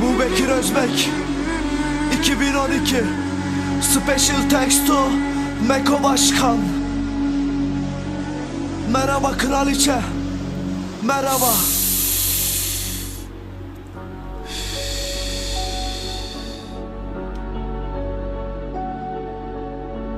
Bekir Özbek 2012 Special Thanks to Meko Başkan. Merhaba kraliçe Merhaba.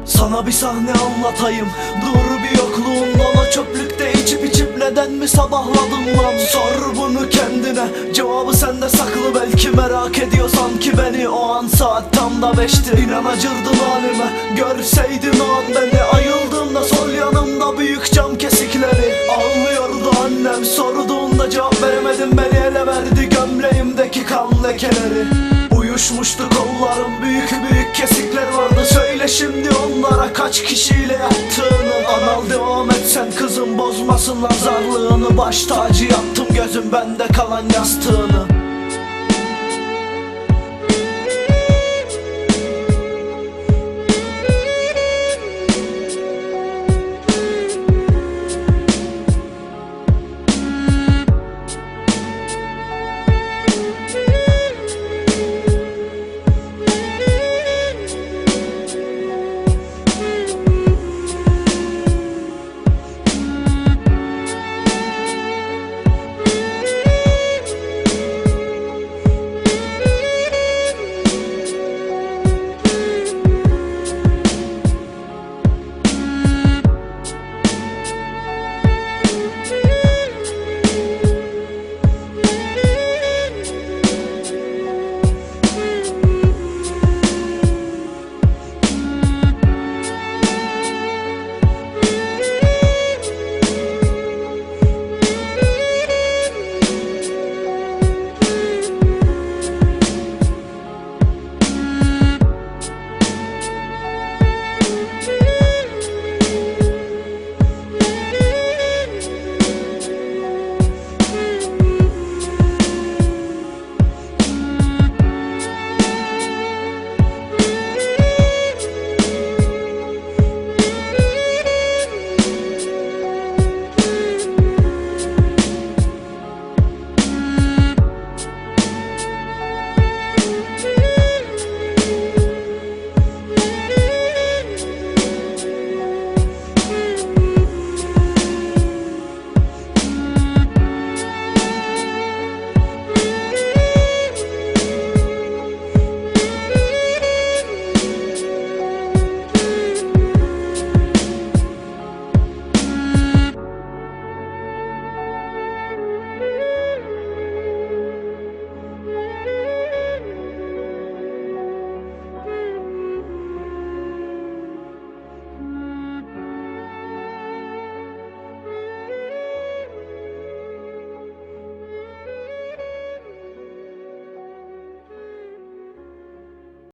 Sana bir sahne anlatayım. Dur bir yokluğundan o çöplükte içip içip neden mi sabahladın lan? Sor bunu kendine. Cevabı sende saklı belki. Merak ediyorsan ki beni O an saat tam da beşti. İnan acırdın halime. Görseydin o an beni Ayıldığımda sol yanımda büyük cam kesikleri. Ağlıyordu annem. Sorduğunda cevap veremedim. Beni ele verdi gömleğimdeki kan lekeleri Uyuşmuştu kollarım büyük büyük kesikler vardı. Söyle şimdi onlara kaç kişiyle yattığını. Anal devam et sen kızım bozmasın nazarlığını Baş tacı yaptım gözüm bende kalan yastığını